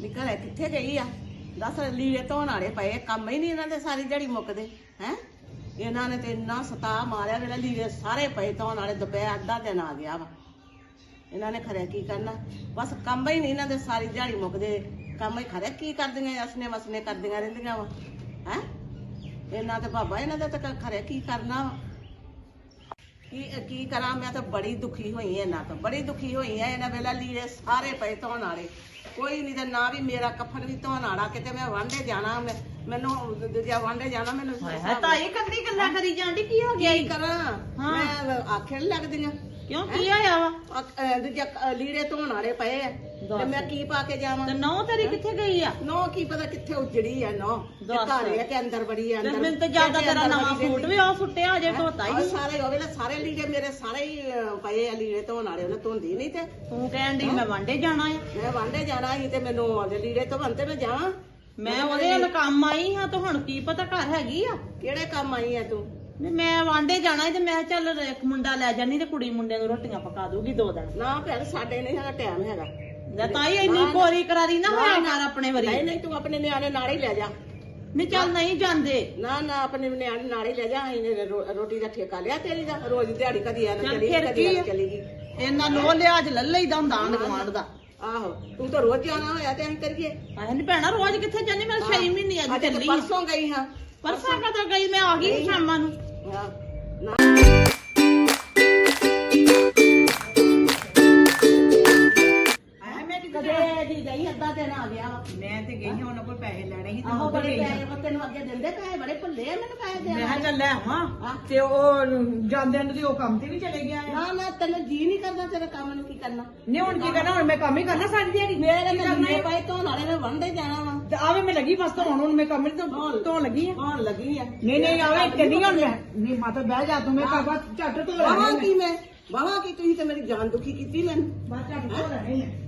ਨਿਕਲ ਕਿੱਥੇ ਗਈ ਆ? ਦੱਸ, ਲੀੜੇ ਧੋਣ ਵਾਲੇ ਪਏ ਕੰਮ ਹੀ ਨਹੀਂ ਇਹਨਾਂ ਦੇ ਸਾਰੀ ਦਿਹਾੜੀ ਮੁੱਕਦੇ, ਹੈ? ਇਹਨਾਂ ਨੇ ਤੇ ਇੰਨਾ ਸਤਾ ਮਾਰਿਆ ਵੇਲੇ ਲੀੜੇ ਸਾਰੇ ਪਏ ਧੋਣ ਵਾਲੇ, ਦੁਪਹਿਰ ਅੱਧਾ ਦਿਨ ਆ ਗਿਆ ਵਾ। ਇਹਨਾਂ ਨੇ ਖਰੇ ਕੀ ਕਰਨਾ? ਬਸ ਕੰਮ ਹੀ ਨਹੀਂ ਇਹਨਾਂ ਦੇ ਸਾਰੀ ਦਿਹਾੜੀ ਮੁੱਕਦੇ। ਕੰਮ ਹੀ ਖਰੇ ਕੀ ਕਰਦੀਆਂ ਅਸਨੇ ਵਸਨੇ ਕਰਦੀਆਂ ਰਹਿੰਦੀਆਂ ਵਾ, ਹੈ? ਇਹਨਾਂ ਤੇ ਬਾਬਾ ਇਹਨਾਂ ਦਾ ਤਾਂ ਖਰੇ ਕੀ ਕਰਨਾ ਵਾ? ਕੀ ਕੀ ਕਰਾਂ? ਮੈਂ ਤਾਂ ਬੜੀ ਦੁਖੀ ਹੋਈ ਐ ਇਹਨਾਂ ਤੋਂ, ਬੜੀ ਦੁਖੀ ਹੋਈ ਐ ਇਹਨਾਂ ਵੇਲਾ ਲੀੜੇ ਸਾਰੇ ਪਏ ਧੋਣ ਵਾਲੇ। ਕੋਈ ਨਹੀਂ ਤੇ ਨਾ ਵੀ ਮੇਰਾ ਕਫਨ ਵੀ ਧੋਣ ਵਾਲਾ ਕਿਤੇ ਮੈਂ ਵਾਂਡੇ ਜਾਣਾ ਮੈਂ ਮੈਨੂੰ ਦੂਜਾ ਵਾਂਡੇ ਜਾਣਾ ਮੈਨੂੰ ਹੈ ਤਾਈ ਕੰਦੀ ਗੱਲਾਂ ਕਰੀ ਜਾਂਦੀ ਕੀ ਹੋ ਗਿਆ ਕੀ? ਕਰਾਂ। ਮੈਂ ਆਖਣ ਲੱਗਦੀਆਂ ਕਿਉਂ? ਕੀ ਹੋਇਆ ਵਾ? ਦੂਜਾ ਅ, ਲੀੜੇ ਧੋਣ ਵਾਲੇ ਪਏ ਐ ਤੇ ਮੈਂ ਕੀ ਪਾ ਕੇ ਜਾਵਾਂ? ਤੇ ਨੌ ਤੇਰੀ ਕਿੱਥੇ ਗਈ ਆ? ਨੋ ਕੀ ਪਤਾ ਕਿੱਥੇ ਉਜੜੀ ਐ ਨੋ। ਦੱਸ। ਘਰ ਐ ਕਿ ਅੰਦਰ ਬੜੀ ਐ ਤੇ ਅੰਦਰ ਮੈਨੂੰ ਤੇ ਜ਼ਿਆਦਾ ਤੇਰਾ ਨਵਾਂ ਸੂਟ ਵੀ ਉਹ ਸੁੱਟਿਆ ਅਜੇ ਧੋਤਾ ਹੀ ਨਹੀਂ। ਸਾਰੇ ਉਹ ਵੇਲੇ ਸਾਰੇ ਲੀੜੇ ਮੇਰੇ ਸਾਰੇ ਹੀ ਪਏ ਆ ਲੀੜੇ ਧੋਣ ਵਾਲੇ ਉਹਨੇ ਧੋਂਦੀ ਨਹੀਂ ਤੇ। ਤੂੰ ਕਹਿਣ ਦੀ ਮੈਂ ਵਾਂਡੇ ਜਾਣਾ ਆ। ਮੈਂ ਵਾਂਡੇ ਜਾਣਾ ਸੀ ਤੇ ਮੈਨੂੰ ਉਹਦੇ ਲੀੜੇ ਤੋਂ ਬੰਤੇ ਮੈਂ ਜਾਵਾਂ। ਮੈਂ ਉਹਦੇ ਨਾਲ ਕੰਮ ਆਈ ਹਾਂ ਤਾਂ ਹੁਣ ਕੀ ਪਤਾ ਘਰ ਹੈਗੀ ਆ। ਕਿਹੜੇ ਕੰਮ ਆਈ ਐ ਤੂੰ? ਵੀ ਮੈਂ ਵਾਂਡੇ ਜਾਣਾ ਸੀ ਤੇ ਮੈਂ ਕਿਹਾ ਚੱਲ ਇੱਕ ਮੁੰਡਾ ਲੈ ਜਾਨੀ ਤੇ ਕੁੜੀ ਮੁੰਡੇ ਨੂੰ ਰੋਟੀਆਂ ਪਕਾ ਦੂਗੀ ਦੋ ਦਿਨ। ਨਾ ਭੈਣ ਸਾਡੇ ਨਹੀਂ ਹੈਗਾ ਟਾਈਮ ਹੈਗਾ। ਲੈ ਤਾਈ ਇੰਨੀ ਕੋਰੀ ਕਰਾਰੀ ਨਾ ਹੋਇਆ ਕਰ ਆਪਣੇ ਵਾਰੀ। ਨਹੀਂ ਨਹੀਂ ਤੂੰ ਆਪਣੇ ਨਿਆਣੇ ਨਾਲ ਹੀ ਲੈ ਜਾ। ਨਹੀਂ ਚੱਲ ਨਹੀਂ ਜਾਂਦੇ। ਨਾ ਨਾ ਆਪਣੇ ਨਿਆਣੇ ਨਾਲ ਹੀ ਲੈ ਜਾ ਇਹਨੇ ਰੋਟੀ ਦਾ ਠੇਕਾ ਲਿਆ ਤੇਰੀ ਦਾ ਰੋਜ਼ ਦਿਹਾੜੀ ਕਦੀ ਆ ਨਾ ਚੱਲ ਕਦੀ ਆ? ਚਲੀ ਗਈ ਇੰਨਾ ਲੋ ਲਿਆਜ ਲੈ ਲਈਦਾ ਹੁੰਦਾ ਆਂਢ ਗੁਆਂਢ ਦਾ। ਆਹੋ ਤੂੰ ਤਾਂ ਰੋਜ਼ ਜਾਣਾ ਹੋਇਆ ਤੇ ਅਸੀਂ ਕਰੀਏ ਆਹ ਨਹੀਂ ਭੈਣਾ ਰੋਜ਼ ਕਿੱਥੇ ਜਾਂਦੀ? ਮੈਂ 6 ਮਹੀਨੇ ਅੱਜ ਅੱਜ ਤਾਂ ਚੱਲੀ ਪਰਸੋਂ ਗਈ ਹਾਂ। ਪਰਸਾਂ ਕਦੋਂ ਗਈ ਮੈਂ ਆ ਗਈ ਸ਼ਾਮਾਂ ਨੂੰ ਹਾਂ। ਮੈਂ ਕਦੇ ਦੀ ਗਈ ਅੱਧਾ ਦਿਨ ਆ ਗਿਆ ਵਾ। ਮੈਂ ਤੇ ਗਈ ਹਾਂ ਉਹਨਾਂ ਕੋਲ ਪੈਸੇ ਲੈਣੇ ਸੀ ਤੇ ਆਹੋ ਮੈਂ ਬੜੇ ਗਈ ਹਾਂ। ਪੈਸੇ ਵਾ, ਤੈਨੂੰ ਅੱਗੇ ਦਿੰਦੇ ਪੈਸੇ ਬੜੇ ਭੁੱਲੇ ਆ ਮੈਨੂੰ ਪੈਸੇ ਮੈਂ ਕਿਹਾ ਚੱਲ ਲੈ ਆਵਾਂ ਹਾਂ। ਤੇ ਉਹ ਜਾਂਦੇ ਨੂੰ ਤੇ ਉਹ ਕੰਮ ਤੇ ਵੀ ਚਲੇ ਗਿਆ ਆ। ਨਾ ਨਾ ਤੈਨੂੰ ਜੀ ਨਹੀਂ ਕਰਦਾ ਤੇਰੇ ਕੰਮ ਨੂੰ ਕੀ ਕਰਨਾ। ਨਹੀਂ ਹੁਣ ਕੀ ਕਰਨਾ ਹੁਣ ਮੈਂ ਕੰਮ ਹੀ ਕਰਨਾ ਸਾਰੀ ਦਿਹਾੜੀ। ਮੇਰੇ ਕੀ ਤੇ ਕਰਨਾ ਨੰਨੇ ਹੈ? ਪਾਏ ਧੋਣ ਵਾਲੇ ਨੇ ਵੰਡੇ ਜਾਣਾ ਵਾ। ਤੇ ਆਵੇ ਮੈਂ ਲੱਗੀ ਬਸ ਧੋਣ ਹੁਣ ਮੈਂ ਕੰਮ ਨਹੀਂ ਧੋ- ਧੋਣ ਲੱਗੀ ਆ। ਧੋਣ ਲੱਗੀ ਆ। ਨਹੀਂ ਨਹੀਂ ਆਵੇ ਹੁਣ ਨਹੀਂ ਮਾਤਾ ਬਹਿ ਜਾ ਤੂੰ ਮੈਂ ਕਹਾਂ ਬਸ ਝੱਟ ਧੋ ਬਾਹਾਂ ਲੈਣੇ ਕੀ ਮੈਂ ਬਾਹਾਂ ਕੀ ਤੁਸੀਂ ਤੇ ਮੇਰੀ ਜਾਨ ਦੁਖੀ ਕੀਤੀ ਮੈਨੂੰ। ਬਸ ਝੱਟ ਧੋ ਲੈਣੇ ਆ।